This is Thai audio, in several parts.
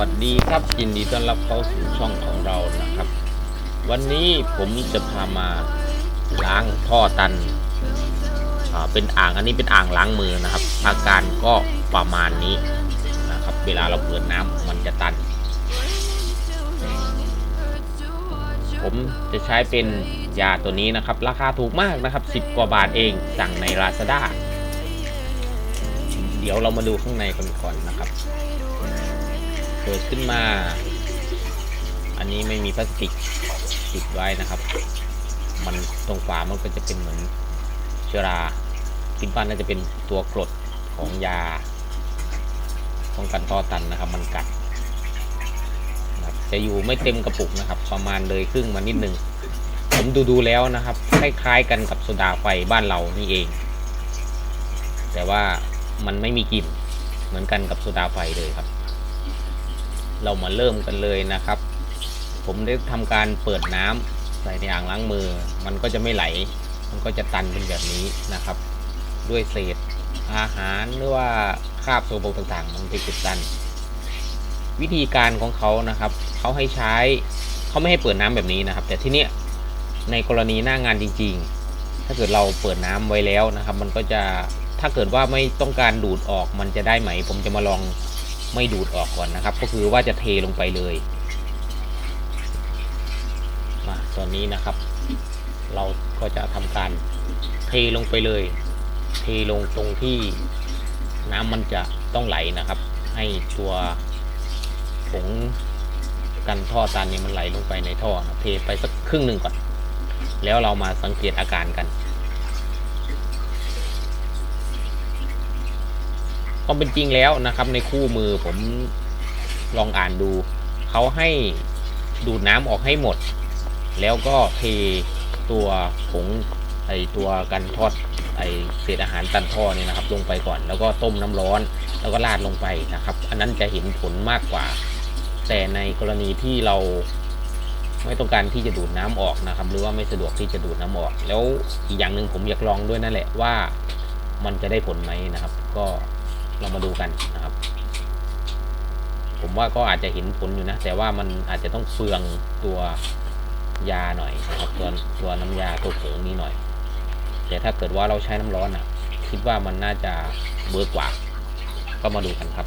วัสดีครับยินดีต้อนรับเข้าสู่ช่องของเรานะครับ วันนี้ผมจะพามาล้างท่อตันอ่าเป็นอ่างอันนี้เป็นอ่างล้างมือนะครับ อาการก็ประมาณนี้นะครับ เวลาเราเปิดน้ำมันจะตัน ผมจะใช้เป็นยาตัวนี้นะครับ ราคาถูกมากนะครับ 10 กว่าบาทเองสั่งใน Lazada เดี๋ยวเรามาดูข้างในกันก่อนนะครับ เปิดขึ้นมา อันนี้ไม่มีพลาสติกติดไว้นะครับ มันตรงฝามันก็จะเป็นเหมือนเชื้อราคิดว่าน่าจะเป็นตัวกรดของยาป้องกันต่อตันนะครับ มันกัดจะอยู่ไม่เต็มกระปุกนะครับ ประมาณเลยครึ่งมานิดนึงผมดูดูแล้วนะครับคล้ายๆกันกับโซดาไฟบ้านเรานี่เอง แต่ว่ามันไม่มีกลิ่นเหมือนกันกับโซดาไฟเลยครับ เรามาเริ่มกันเลยนะครับ ผมได้ทำการเปิดน้ำใส่ในอ่างล้างมือ มันก็จะไม่ไหล มันก็จะตันเป็นแบบนี้นะครับ ด้วยเศษอาหารหรือว่าคราบโซโบกต่างๆ มันไปจุดตัน วิธีการของเขานะครับเขาให้ใช้เขาไม่ให้เปิดน้ำแบบนี้นะครับ แต่ที่เนี้ยในกรณีหน้างานจริง ๆ ถ้าเกิดเราเปิดน้ำไว้แล้วนะครับ มันก็จะถ้าเกิดว่าไม่ต้องการดูดออกมันจะได้ไหม ผมจะมาลอง ไม่ดูดออกก่อนนะครับ ก็คือว่าจะเทลงไปเลยมาตอนนี้นะครับ เราก็จะทำการเทลงไปเลย เทลงตรงที่น้ำมันจะต้องไหลนะครับ ให้ตัวผงกันท่อตันเนี่ยมันไหลลงไปในท่อนะเทไปสักครึ่งหนึ่งก่อน แล้วเรามาสังเกตอาการกัน ความเป็นจริงแล้วนะครับ ในคู่มือผมลองอ่านดู เขาให้ดูดน้ำออกให้หมด แล้วก็เทตัวผงไอตัวกันทอดไอเศษอาหารตันท่อเนี่ยนะครับ ลงไปก่อน แล้วก็ต้มน้ำร้อน แล้วก็ราดลงไปนะครับ อันนั้นจะเห็นผลมากกว่า แต่ในกรณีที่เราไม่ต้องการที่จะดูดน้ำออกนะครับ หรือว่าไม่สะดวกที่จะดูดน้ำออก แล้วอีกอย่างหนึ่งผมอยากลองด้วยนั่นแหละว่ามันจะได้ผลไหมนะครับ ก็ เรามาดูกันนะครับ ผมว่าก็อาจจะเห็นผลอยู่นะ แต่ว่ามันอาจจะต้องเฟืองตัวยาหน่อยนะครับตัวตัวน้ำยาตัวผงนี้หน่อย แต่ถ้าเกิดว่าเราใช้น้ำร้อนอะ คิดว่ามันน่าจะเบิร์กกว่า ก็มาดูกันครับ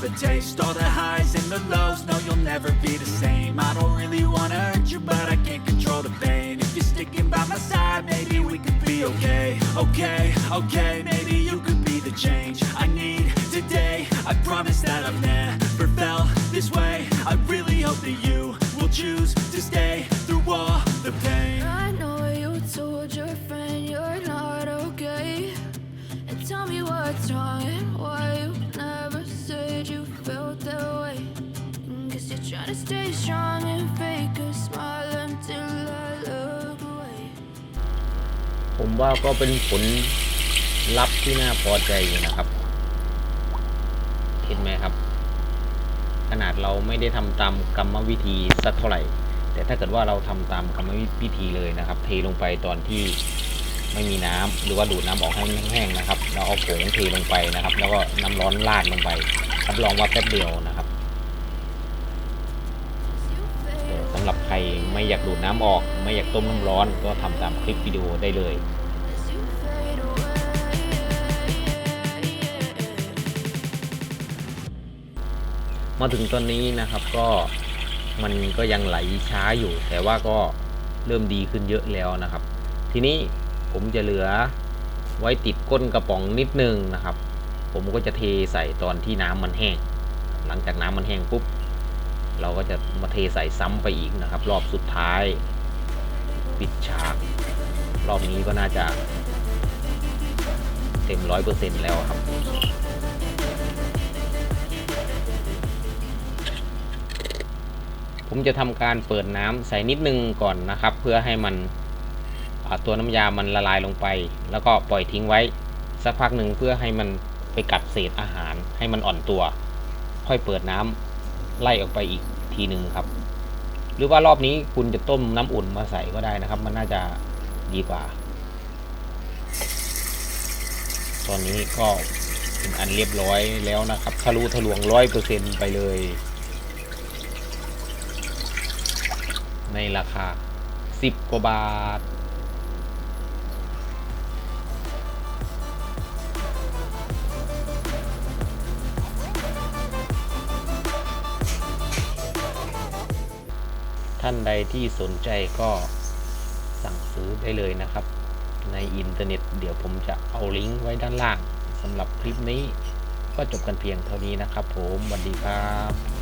have a taste. All the highs and the lows, no, you'll never be the same. I don't really wanna hurt you, but I can't control the pain. If you're sticking by my side, maybe we could be okay. Okay, okay, maybe you could be the change stay strong and fake a smile until I look away. ผมว่าก็เป็นผลลัพธ์ที่น่าพอใจอยู่นะครับ เห็นไหมครับ ขนาดเราไม่ได้ทำตามกรรมวิธีสักเท่าไหร่ แต่ถ้าเกิดว่าเราทำตามกรรมวิธีเลยนะครับ เทลงไปตอนที่ไม่มีน้ำหรือว่าดูดน้ำออกให้แห้งๆนะครับแล้วเอาผงเทลงไปนะครับ แล้วก็น้ำร้อนราดลงไปรับรองว่าแป๊บเดียวนะครับ แต่สำหรับใครไม่อยากดูดน้ำออก ไม่อยากต้มน้ำร้อนก็ทำตามคลิปวิดีโอได้เลยมาถึงตอนนี้นะครับก็มันก็ยังไหลช้าอยู่ แต่ว่าก็เริ่มดีขึ้นเยอะแล้วนะครับ ทีนี้ผมจะเหลือไว้ติดก้นกระป๋องนิดนึงนะครับ ผมก็จะเทใส่ตอนที่น้ำมันแห้ง หลังจากน้ำมันแห้งปุ๊บ เราก็จะมาเทใส่ซ้ำไปอีกนะครับ รอบสุดท้าย ปิดฉาก รอบนี้ก็น่าจะเต็มร้อยเปอร์เซ็นต์แล้วครับผมจะทำการเปิดน้ำใส่นิดนึงก่อนนะครับ เพื่อให้มันตัวน้ำยามันละลายลงไป แล้วก็ปล่อยทิ้งไว้สักพักหนึ่งเพื่อให้มันไปกัดเศษอาหารให้มันอ่อนตัว ค่อยเปิดน้ำไล่ออกไปอีก ทีหนึ่งครับ หรือว่ารอบนี้คุณจะต้มน้ำอุ่นมาใส่ก็ได้นะครับ มันน่าจะดีกว่า ตอนนี้ก็เป็นอันเรียบร้อยแล้วนะครับ ทะลุทะลวงร้อยเปอร์เซ็นไปเลย ในราคา10กว่าบาท ท่านใดที่สนใจก็สั่งซื้อได้เลยนะครับ ในอินเทอร์เน็ต เดี๋ยวผมจะเอาลิงก์ไว้ด้านล่างสำหรับคลิปนี้ ก็จบกันเพียงเท่านี้นะครับผมสวัสดีครับ